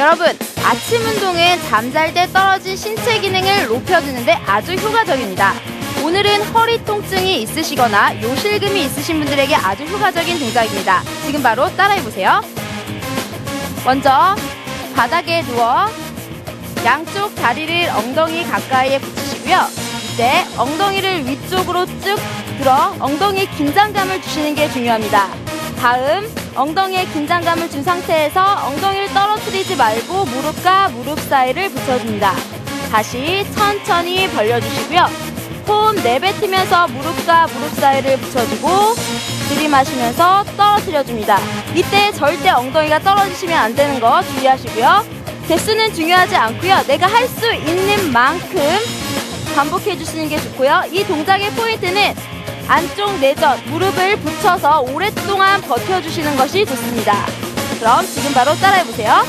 여러분, 아침 운동은 잠잘 때 떨어진 신체 기능을 높여주는데 아주 효과적입니다. 오늘은 허리 통증이 있으시거나 요실금이 있으신 분들에게 아주 효과적인 동작입니다. 지금 바로 따라해보세요. 먼저 바닥에 누워 양쪽 다리를 엉덩이 가까이에 붙이시고요. 이때 엉덩이를 위쪽으로 쭉 들어 엉덩이에 긴장감을 주시는 게 중요합니다. 다음 엉덩이에 긴장감을 준 상태에서 엉덩이를 떨어뜨리지 말고 무릎과 무릎 사이를 붙여줍니다. 다시 천천히 벌려주시고요. 호흡 내뱉으면서 무릎과 무릎 사이를 붙여주고 들이마시면서 떨어뜨려줍니다. 이때 절대 엉덩이가 떨어지시면 안 되는 거 주의하시고요. 개수는 중요하지 않고요. 내가 할 수 있는 만큼 반복해 주시는 게 좋고요. 이 동작의 포인트는 안쪽 내전, 무릎을 붙여서 오랫동안 버텨주시는 것이 좋습니다. 그럼 지금 바로 따라해 보세요.